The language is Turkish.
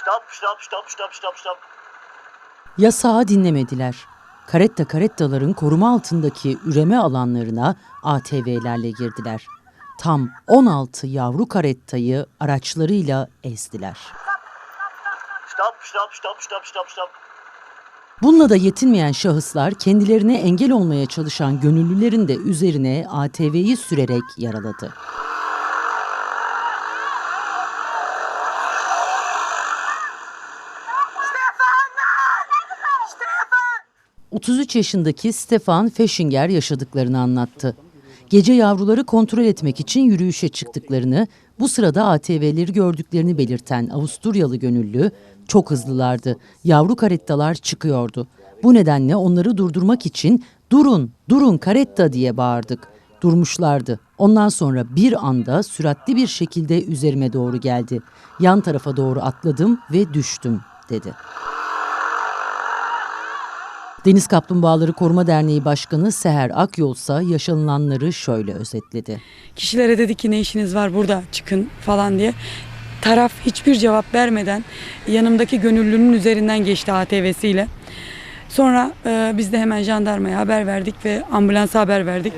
Stop, stop, stop, stop, stop, stop. Yasağı dinlemediler. Karetta karettaların koruma altındaki üreme alanlarına ATV'lerle girdiler. Tam 16 yavru karettayı araçlarıyla ezdiler. Stop, stop, stop, stop, stop, stop. Bununla da yetinmeyen şahıslar kendilerine engel olmaya çalışan gönüllülerin de üzerine ATV'yi sürerek yaraladı. Stefan! Stefan! 33 yaşındaki Stefan Feschinger yaşadıklarını anlattı. Gece yavruları kontrol etmek için yürüyüşe çıktıklarını, bu sırada ATV'leri gördüklerini belirten Avusturyalı gönüllü, çok hızlılardı. Yavru karettalar çıkıyordu. Bu nedenle onları durdurmak için durun, durun karetta diye bağırdık. Durmuşlardı. Ondan sonra bir anda süratli bir şekilde üzerime doğru geldi. Yan tarafa doğru atladım ve düştüm dedi. Deniz Kaplumbağaları Koruma Derneği Başkanı Seher Akyol ise yaşanılanları şöyle özetledi. Kişilere dedi ki ne işiniz var burada çıkın falan diye. Taraf hiçbir cevap vermeden yanımdaki gönüllünün üzerinden geçti ATV'siyle. Sonra e, biz de hemen jandarmaya haber verdik ve ambulansa haber verdik.